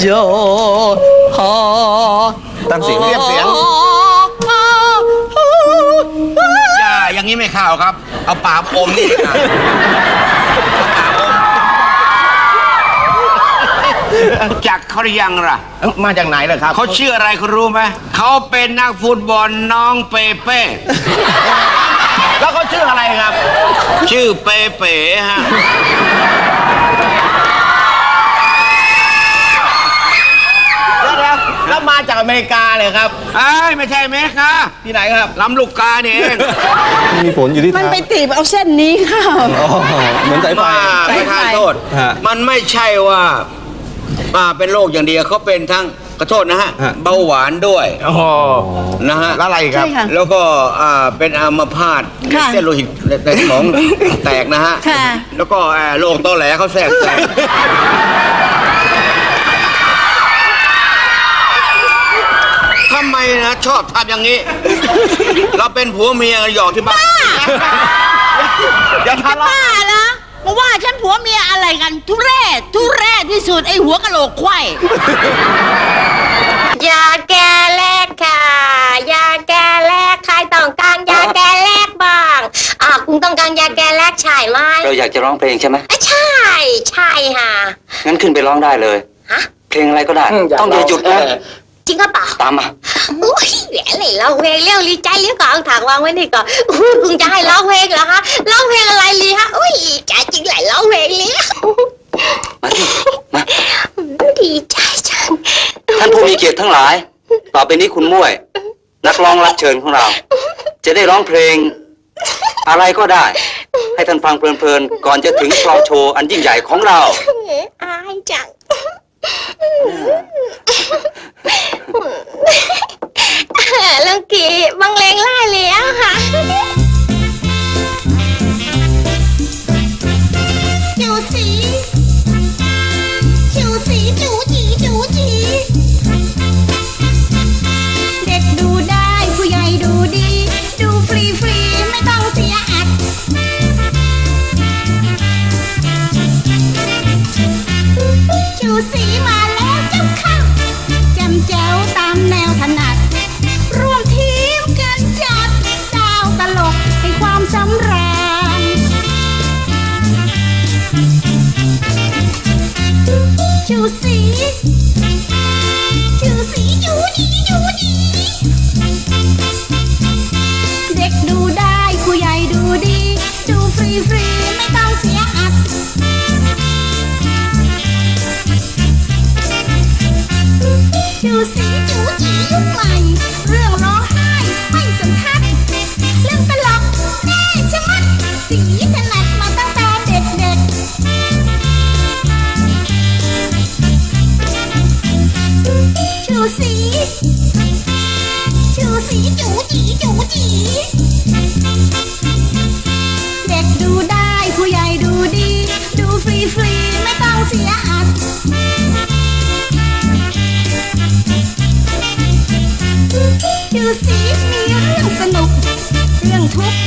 โยฮอตั้งเสียงเรียบเสียงอย่าอย่างนี้ไม่เข้าครับ เอาปากอมนี่ดีกว่ารู้จักเขาหรือยังล่ะ มาจากไหนล่ะครับ เขาชื่ออะไรคุณรู้ไหม เขาเป็นนักฟุตบอลน้องเปเป้ แล้วเขาชื่ออะไรครับ ชื่อเปเป้ฮะ แล้วแล้วแล้วมาจากอ เมริกาเลยครับ ไอ้ยไม่ใช่เมกาที่ไหนครับ ลำลูกกานี่เองมีผลอยู่ที่มันเท้าไปตีบเอาเส้นนี้ค่ะ อ๋อเหมือนสายไฟ มาใช่ประทานโทษ ฮะมันไม่ใช่ว่าอ่าเป็นโรคอย่างเดียวเขาเป็นทั้งขอโทษนะฮะ ฮะ เบาหวานด้วยโอ้โหนะฮะ แล้วอะไรอีกครับ ใช่ค่ะ แล้วก็อ่าเป็นอัมพาตค่ะเส้นโลหิตในในสมองแตกนะฮะ ค่ะ แล้วก็อ่าโรคตอแหลเขาแทรกแซงทำไม นะชอบทำอย่างนี้ เราเป็นผัวเมียกันหยอกที่บ้านอย่าทะเลาะบ้านะมาว่าฉันผัวเมียอะไรกัน ทุเรศทุเรศที่สุดไอหัวกะโหลกควายยาแก้แลกค่ะยาแก้แลกใครต้องการยาแก้แลกบ้างอ่าคุณต้องการยาแก้แลกใช่ไหมเราอยากจะร้องเพลงใช่ไหมอะใช่ ใช่ค่ะงั้นขึ้นไปร้องได้เลย ฮะ เพลงอะไรก็ได้ ต้องอย่าหยุดนะ จริงก็เปล่าตามมาอุ้ยแหวนเลยร้องเพลงเร็วลีใจเลี้ยก่อนเอาถังวางไว้นี่ก่อนอุ้ยคุณจะให้ร้องเพลงเหรอคะร้องเพลงอะไรลีฮะอุ้ยใจจริงไหลร้องเพลงลีมาสิมาดีใจจังท่านผู้มีเกียรติทั้งหลาย ต่อไปนี้คุณม่วย นักร้องรับเชิญของเรา จะได้ร้องเพลง อะไรก็ได้ ให้ท่านฟังเพลินๆก่อนจะถึงกลองโชว์อันยิ่งใหญ่ของเราอายจัง ชูสีชูสียูดียูดีเด็กดูได้ผู้ใหญ่ดูดี ดูฟรีฟรีไม่ต้องเสียอัดดูสีจูจียุค ชูสีจูจีจูจีเด็กดูได้ผู้ใหญ่ดูดี ดูฟรีฟรีไม่ต้องเสียอัดดูสิมีเรื่องสนุก เรื่องทุกข์